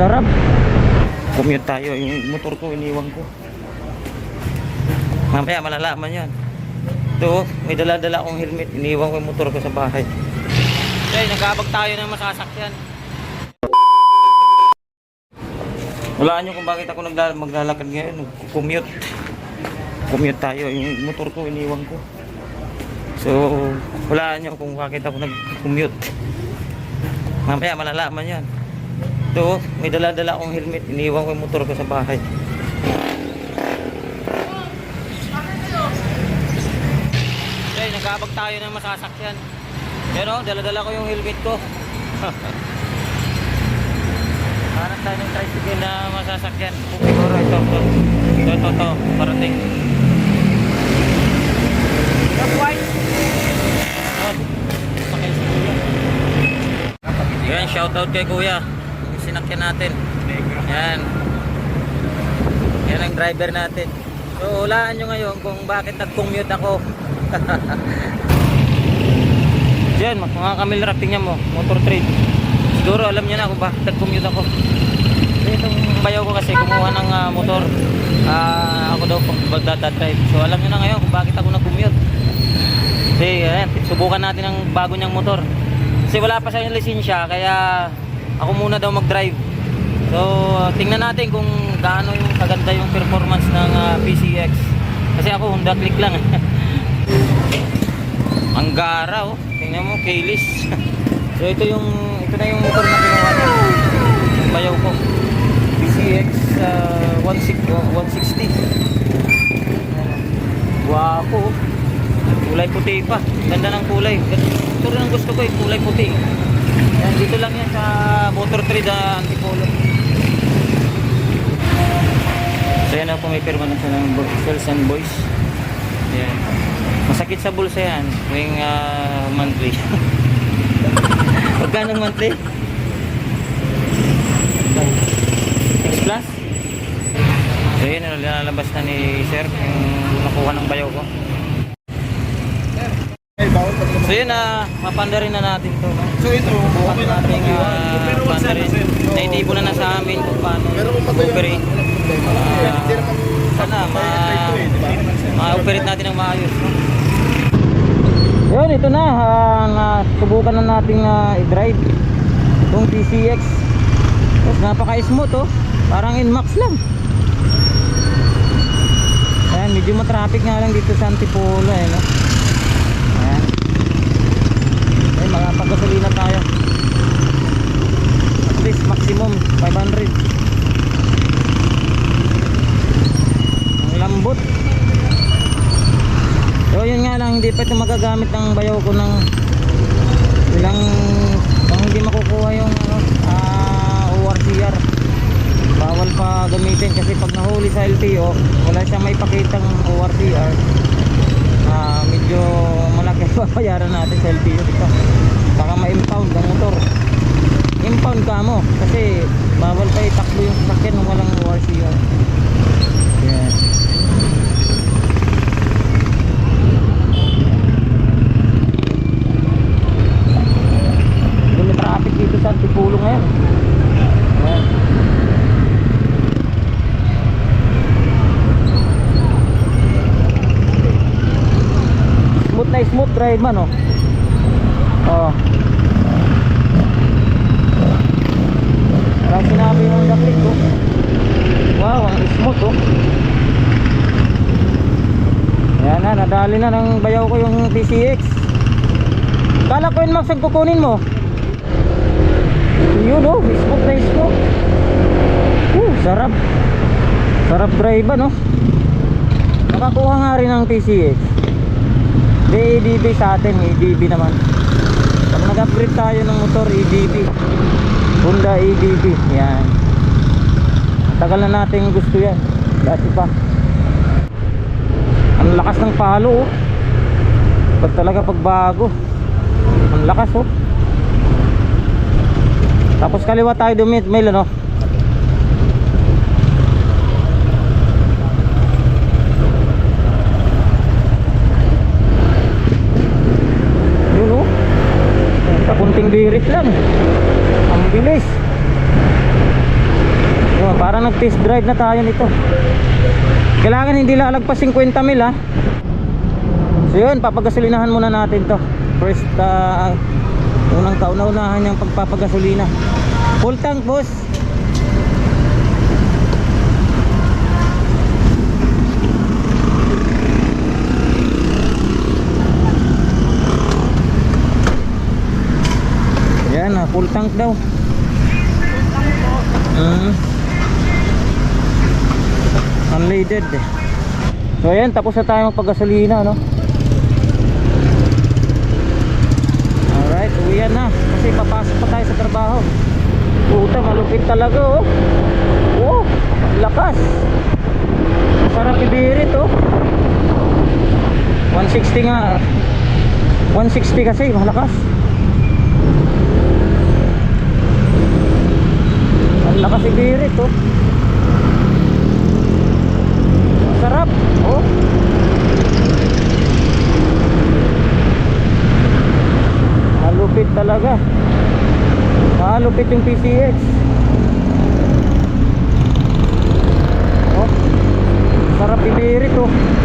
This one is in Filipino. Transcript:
Sarap. Commute tayo. Yung motor ko, iniwan ko. Mamaya malalaman yan. Ito, may dala-dala akong helmet. Iniwan ko yung motor ko sa bahay. Okay, nagkabag tayo ng masasakyan. Walaan nyo kung bakit ako nagla maglalakad ngayon. Commute. Commute tayo. Yung motor ko, iniwan ko. So, walaan nyo kung bakit ako nag-commute. Mamaya malalaman yan. Ito, may dala-dala akong helmet. Iniwan ko yung motor ko sa bahay. Okay, nagkabag tayo ng masasakyan. Pero, dala-dala ko yung helmet ko. Hanap tayo ng tricycle na masasakyan. Siguro ito, ito. Ito, ito, ito. Parating. Yan, shoutout kay Kuya. Sinakyan natin. Yan. Yan ang driver natin. So, hulaan nyo ngayon kung bakit nag-commute ako. Yan, mga kamil rap, tingnan mo, motor trade. Siguro alam niya na kung bakit nag-commute ako. So, itong bayaw ko kasi kumuha ng ah, motor. Ah, ako daw magdadrive. So alam niyo na ngayon kung bakit ako nag-commute. Kasi ayan, subukan natin ang bago niyang motor. Kasi wala pa sa lisensya kaya ako muna daw mag-drive. So tingnan natin kung gaano yung kaganda yung performance ng ah, PCX. Kasi ako Honda Click lang. ang gara oh. Tingnan mo, keyless. so ito yung ito na yung motor na kinuha niya. Yung bayaw ko. PCX uh, 16 160. Guwapo. oh. Kulay puti pa. Ganda ng kulay. Ito rin ang gusto ko eh, kulay puti. Yan, dito lang yan sa trade uh, Antipolo. So yan ako may pirma na ng Sales and Boys. Yan. Masakit sa bulsa yan. Tuwing ah, monthly. Magkano monthly? 6 plus? So yun, lalabas na ni Sir yung nakuha ng bayaw ko. So yun na, mapanda rin na natin to. So ito, okay na ito. uh, panda rin. Naitibo na na sa amin kung paano operate. Ah, sana ma ma-operate natin ng maayos. Yun, ito na. na subukan na nating ah, i-drive itong PCX. Tapos napaka-smooth oh. Parang Inmax lang. Ayan, medyo matraffic nga lang dito sa Antipolo eh, no? Ayan. Pagkasalina tayo. At least maximum 500. Ang lambot. So yun nga lang, hindi pa ito magagamit ng bayaw ko ng ilang kung hindi makukuha yung ano, ah, ORCR bawal pa gamitin kasi pag nahuli sa LTO wala siya may pakitang ORCR ah, medyo babayaran natin sa LTO dito baka ma-impound ang motor. Impound ka mo kasi bawal pa itakbo yung sasakyan nung walang ORCR yan Dumi traffic dito sa Antipolo ngayon. Ayan. Smooth ride man oh. Oh. Parang sinabi yung Honda Click oh. Wow, ang smooth oh. Yan na, nadali na ng bayaw ko yung TCX. Kala ko yun Max kukunin mo. Yun oh, smooth na smooth. Uh, sarap. Sarap drive no? Nakakuha nga rin ng PCX. Di EDB sa atin, EDB naman. Pag nag-upgrade tayo ng motor, EDB. Honda EDB. Yan. Tagal na natin gusto yan. Dati pa. Ang lakas ng palo oh. Pag talaga pagbago. Ang lakas oh. Tapos kaliwa tayo dumit, may ano? Yun oh. Sa kunting birit lang. Ang bilis. Oh, parang nag-test drive na tayo nito. Kailangan hindi lalagpas 50 mil ha. So yun, papagasolinahan muna natin to. First, uh, unang kauna-unahan niyang pagpapagasolina. Full tank, boss. Yan, ah, full tank daw. Mm. Unleaded eh. So ayan, tapos na tayo magpagasolina, no? Alright, uwian na. Kasi papasok pa tayo sa trabaho. Puta, malupit talaga, oh. Oh, lakas. Sarap ibirit, oh. 160 nga. 160 kasi, malakas. nakasibirit oh. Sarap oh. Malupit talaga. Malupit yung PCX oh. Sarap ibirit oh.